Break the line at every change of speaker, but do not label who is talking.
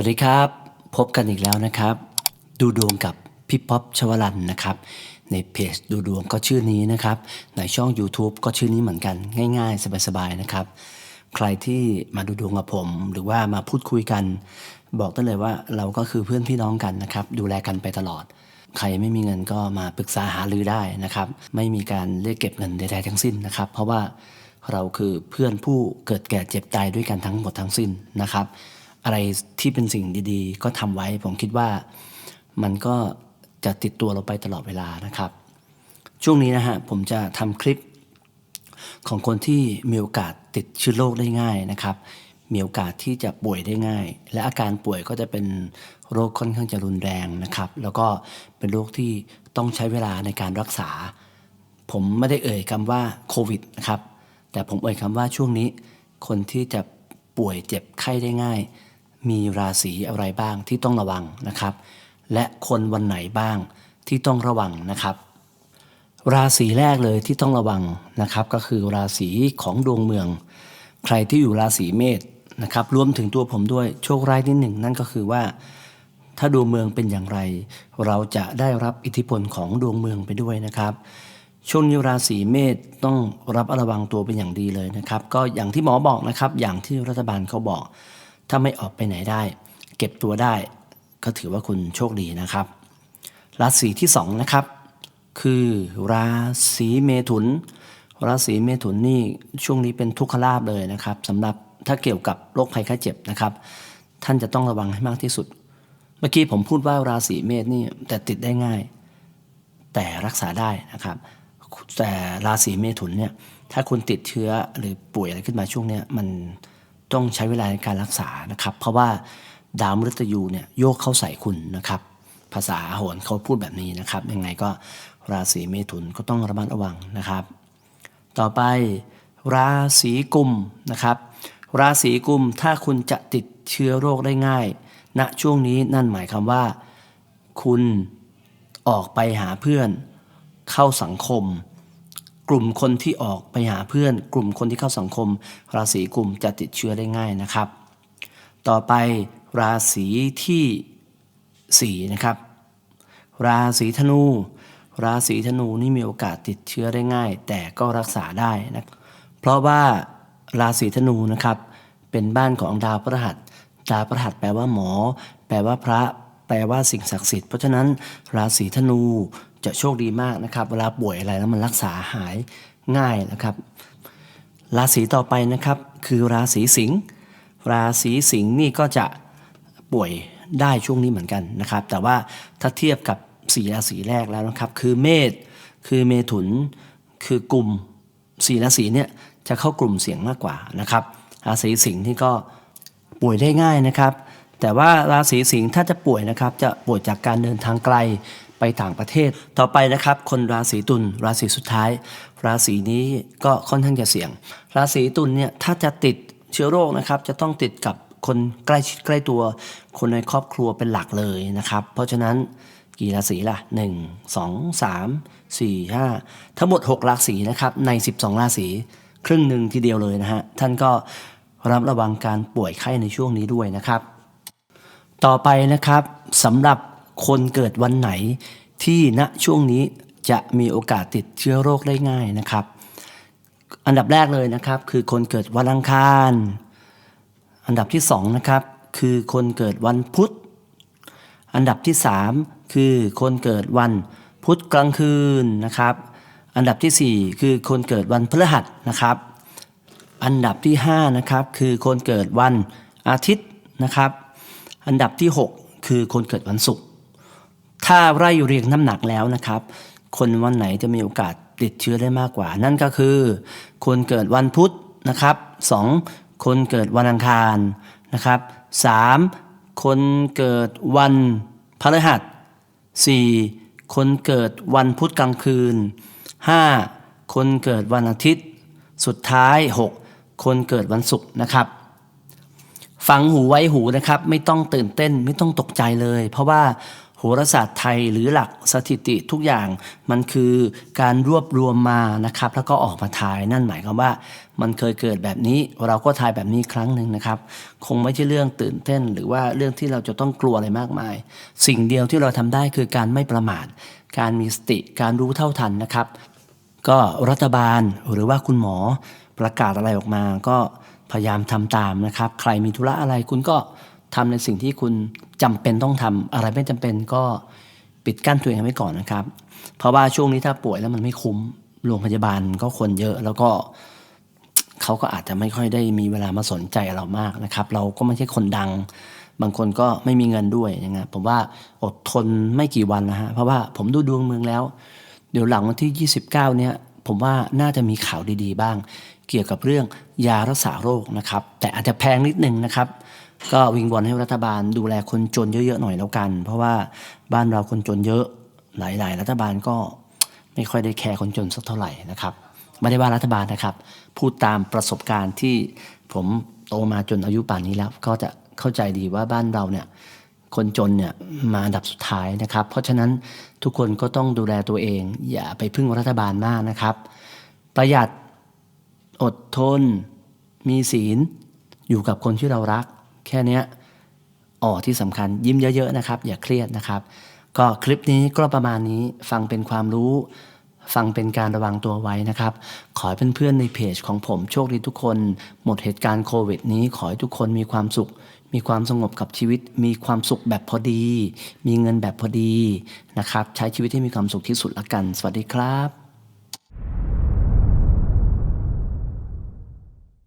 วัสดีครับ พบกันอีกแล้วนะครับ ดูดวงกับพี่ป๊อปชวรันนะครับ ในเพจดูดวงก็ชื่อนี้นะครับ ในช่อง YouTube ก็ชื่อนี้เหมือนกันง่าย ๆ สบายๆนะครับ ใครที่มาดูดวงกับผม หรือว่ามาพูดคุยกัน บอกได้เลยว่าเราก็คือเพื่อนพี่น้องกันนะครับ ดูแลกันไปตลอด ใครไม่มีเงินก็มาปรึกษาหารือได้นะครับ ไม่มีการเรียกเก็บเงินใดๆทั้งสิ้นนะครับ เพราะว่าเราคือเพื่อนผู้เกิดแก่เจ็บตายด้วยกันทั้งหมดทั้งสิ้นนะครับ อะไรที่เป็นสิ่งดีๆ ก็ทำไว้ผมคิดว่ามันก็จะติดตัวเราไปตลอดเวลานะครับ ช่วงนี้นะฮะผมจะทำคลิปของคนที่มีโอกาสติดเชื้อโรคได้ง่ายนะครับ มีโอกาสที่จะป่วยได้ง่าย และอาการป่วยก็จะเป็นโรคค่อนข้างจะรุนแรงนะครับ แล้วก็เป็นโรคที่ต้องใช้เวลาในการรักษา ผมไม่ได้เอ่ยคำว่าโควิดนะครับ แต่ผมเอ่ยคำว่าช่วงนี้ คนที่จะป่วยเจ็บไข้ได้ง่าย มีราศีอะไรบ้างที่ต้องระวังนะครับ และคนวันไหนบ้างที่ต้องระวังนะครับ ราศีแรกเลยที่ต้องระวังนะครับ ก็คือราศีของดวงเมือง ใครที่อยู่ราศีเมษนะครับรวมถึงตัวผมด้วยโชคร้ายนิดหนึ่งนั่นก็คือว่า ถ้าดวงเมืองเป็นอย่างไร เราจะได้รับอิทธิพลของดวงเมืองไปด้วยนะครับช่วงนี้ราศีเมษต้องรับระวังตัวเป็นอย่างดีเลยนะครับ ก็อย่างที่หมอบอกนะครับ อย่างที่รัฐบาลเขาบอก ถ้าไม่ออกไปไหนได้ เก็บตัวได้ ก็ถือว่าคุณโชคดีนะครับ ราศีที่สองนะครับ คือราศีเมถุน ราศีเมถุนนี่ช่วงนี้เป็นทุกขลาบเลยนะครับสำหรับถ้าเกี่ยวกับโรคภัยไข้เจ็บนะครับ ท่านจะต้องระวังให้มากที่สุด เมื่อกี้ผมพูดว่าราศีเมษนี่แต่ติดได้ง่าย แต่รักษาได้นะครับ แต่ราศีเมถุนเนี่ยถ้าคุณติดเชื้อหรือป่วยอะไรขึ้นมาช่วงเนี้ยมัน ต้องใช้เวลาในการรักษานะครับ เพราะว่าดาวมฤตยูเนี่ยโยกเข้าใส่คุณนะครับ ภาษาโหรเขาพูดแบบนี้นะครับ ยังไงก็ราศีเมถุนก็ต้องระมัดระวังนะครับ ต่อไปราศีกุมนะครับ ราศีกุมถ้าคุณจะติดเชื้อโรคได้ง่ายณช่วงนี้นั่นหมายความว่า คุณออกไปหาเพื่อน เข้าสังคม กลุ่มคนที่ออกไปหาเพื่อน กลุ่มคนที่เข้าสังคม ราศีกลุ่มจะติดเชื้อได้ง่ายนะครับ ต่อไปราศีที่4นะครับ ราศีธนู ราศีธนูนี่มีโอกาสติดเชื้อได้ง่าย แต่ก็รักษาได้นะเพราะว่าราศีธนูนะครับเป็นบ้านของดาวพฤหัสดาวพฤหัสแปลว่าหมอ แปลว่าพระ แปลว่าสิ่งศักดิ์สิทธิ์เพราะฉะนั้นราศีธนู จะโชคดีมากนะครับ เวลาป่วยอะไรแล้วมันรักษาหายง่ายนะครับ ราศีต่อไปนะครับคือราศีสิงห์ราศีสิงห์นี่ก็จะป่วยได้ช่วงนี้เหมือนกันนะครับ แต่ว่าถ้าเทียบกับสีราศีแรกแล้วนะครับ คือเมษคือเมถุน คือกลุ่มสีราศีเนี่ยจะเข้ากลุ่มเสี่ยงมากกว่านะครับ ราศีสิงห์ที่ก็ป่วยได้ง่ายนะครับ แต่ว่าราศีสิงห์ถ้าจะป่วยนะครับ จะป่วยจากการเดินทางไกล ไปต่างประเทศ ต่อไปนะครับ คนราศีตุลราศีสุดท้าย ราศีนี้ก็ค่อนข้างจะเสี่ยง ราศีตุลเนี่ยถ้าจะติดเชื้อโรคนะครับจะต้องติดกับคนใกล้ชิดใกล้ตัว คนในครอบครัวเป็นหลักเลยนะครับ เพราะฉะนั้นกี่ราศีล่ะ 1 2 3 4 5 ทั้งหมด 6 ราศีนะครับใน 12 ราศีครึ่งหนึ่งทีเดียวเลยนะฮะท่านก็รับระวังการป่วยไข้ในช่วงนี้ด้วยนะครับ ต่อไปนะครับสำหรับ คนเกิดวันไหนที่ณช่วงนี้จะมีโอกาสติดเชื้อโรคได้ง่ายนะครับ อันดับแรกเลยนะครับคือคนเกิดวันอังคาร อันดับที่สองนะครับคือคนเกิดวันพุธ อันดับที่สามคือคนเกิดวันพุธกลางคืนนะครับ อันดับที่สี่คือคนเกิดวันพฤหัสนะครับ อันดับที่5นะครับคือคนเกิดวันอาทิตย์นะครับ อันดับที่ 6 คือคนเกิดวันศุกร์ ถ้าไล่เรียงน้ำหนักแล้วนะครับ คนวันไหนจะมีโอกาสติดเชื้อได้มากกว่า นั่นก็คือ คนเกิดวันพุธนะครับ 2. คนเกิดวันอังคารนะครับ 3. คนเกิดวันพฤหัส 4. คนเกิดวันพุธกลางคืน 5. คนเกิดวันอาทิตย์ สุดท้าย 6 คนเกิดวันศุกร์นะครับฟังหูไว้หูนะครับ ไม่ต้องตื่นเต้นไม่ต้องตกใจเลย เพราะว่า โหราศาสตร์ไทยหรือหลักสถิติทุกอย่างมันคือการรวบรวมมานะครับแล้วก็ออกมาทายนั่นหมายความว่า มันเคยเกิดแบบนี้เราก็ทายแบบนี้ครั้งหนึ่งนะครับ คงไม่ใช่เรื่องตื่นเต้น หรือว่าเรื่องที่เราจะต้องกลัวอะไรมากมาย สิ่งเดียวที่เราทำได้คือการไม่ประมาท การมีสติการรู้เท่าทันนะครับ ก็รัฐบาลหรือว่าคุณหมอประกาศอะไรออกมา ก็พยายามทำตามนะครับ ใครมีธุระอะไรคุณก็ ทำในสิ่งที่คุณจำเป็นต้องทำอะไรไม่จำเป็นก็ปิดกั้นตัวเองไว้ก่อนนะครับ เพราะว่าช่วงนี้ถ้าป่วยแล้วมันไม่คุ้มโรงพยาบาลก็คนเยอะ แล้วก็เขาก็อาจจะไม่ค่อยได้มีเวลามาสนใจเรามากนะครับ เราก็ไม่ใช่คนดัง บางคนก็ไม่มีเงินด้วยอย่างเงี้ยผมว่าอดทนไม่กี่วันนะฮะเพราะว่าผมดูดวงเมืองแล้ว เดี๋ยวหลังวันที่ 29 เนี่ยผมว่าน่าจะมีข่าวดีๆ บ้าง เกี่ยวกับเรื่องยารักษาโรคนะครับ แต่อาจจะแพงนิดนึงนะครับ ก็วิงวอนให้รัฐบาลดูแลคนจนเยอะๆหน่อยแล้วกัน เพราะว่าบ้านเราคนจนเยอะหลาย ๆ รัฐบาลก็ไม่ค่อยได้แคร์คนจนสักเท่าไหร่นะครับไม่ได้ว่ารัฐบาลนะครับ พูดตามประสบการณ์ที่ผมโตมาจนอายุป่านนี้แล้ว ก็จะเข้าใจดีว่าบ้านเราเนี่ยคนจนเนี่ยมาอันดับสุดท้ายนะครับ เพราะฉะนั้นทุกคนก็ต้องดูแลตัวเอง อย่าไปพึ่งรัฐบาลมากนะครับ ประหยัดอดทน มีศีล อยู่กับคนที่เรารัก แค่นี้อ๋อที่สำคัญยิ้มเยอะๆนะครับ อย่าเครียดนะครับ ก็คลิปนี้ก็ประมาณนี้ฟังเป็นความรู้ ฟังเป็นการระวังตัวไว้นะครับ ขอให้เพื่อนๆในเพจของผมโชคดีทุกคน หมดเหตุการณ์โควิดนี้ขอให้ทุกคนมีความสุข มีความสงบกับชีวิต มีความสุขแบบพอดี มีเงินแบบพอดีนะครับ ใช้ชีวิตให้มีความสุขที่สุดละกัน สวัสดีครับ